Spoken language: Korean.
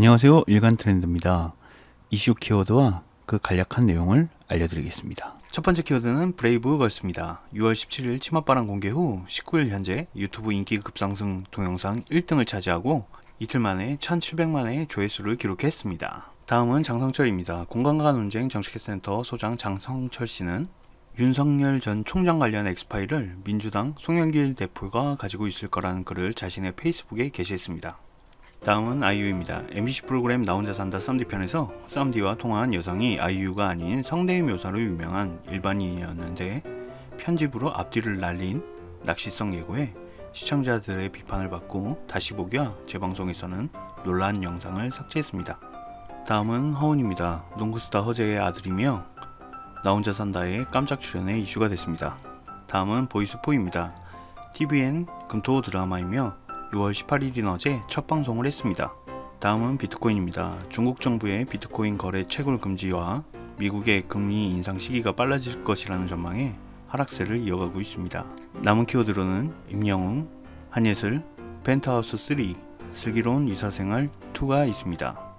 안녕하세요. 일간 트렌드입니다. 이슈 키워드와 그 간략한 내용을 알려드리겠습니다. 첫 번째 키워드는 브레이브걸스입니다. 6월 17일 치맛바람 공개 후 19일 현재 유튜브 인기 급상승 동영상 1등을 차지하고 이틀 만에 1700만의 조회수를 기록했습니다. 다음은 장성철입니다. 공간과 논쟁 정치센터 소장 장성철 씨는 윤석열 전 총장 관련 엑스파일을 민주당 송영길 대표가 가지고 있을 거라는 글을 자신의 페이스북에 게시했습니다. 다음은 아이유입니다. MBC 프로그램 나 혼자 산다 썸디 편에서 썸디와 통화한 여성이 아이유가 아닌 성대의 묘사로 유명한 일반인이었는데 편집으로 앞뒤를 날린 낚시성 예고에 시청자들의 비판을 받고 다시 보기와 재방송에서는 논란 영상을 삭제했습니다. 다음은 허운입니다. 농구스타 허재의 아들이며 나 혼자 산다에 깜짝 출연에 이슈가 됐습니다. 다음은 보이스포입니다. TVN 금토 드라마이며 6월 18일인 어제 첫 방송을 했습니다. 다음은 비트코인입니다. 중국 정부의 비트코인 거래 채굴 금지와 미국의 금리 인상 시기가 빨라질 것이라는 전망에 하락세를 이어가고 있습니다. 남은 키워드로는 임영웅, 한예슬, 펜트하우스 3, 슬기로운 이사생활 2가 있습니다.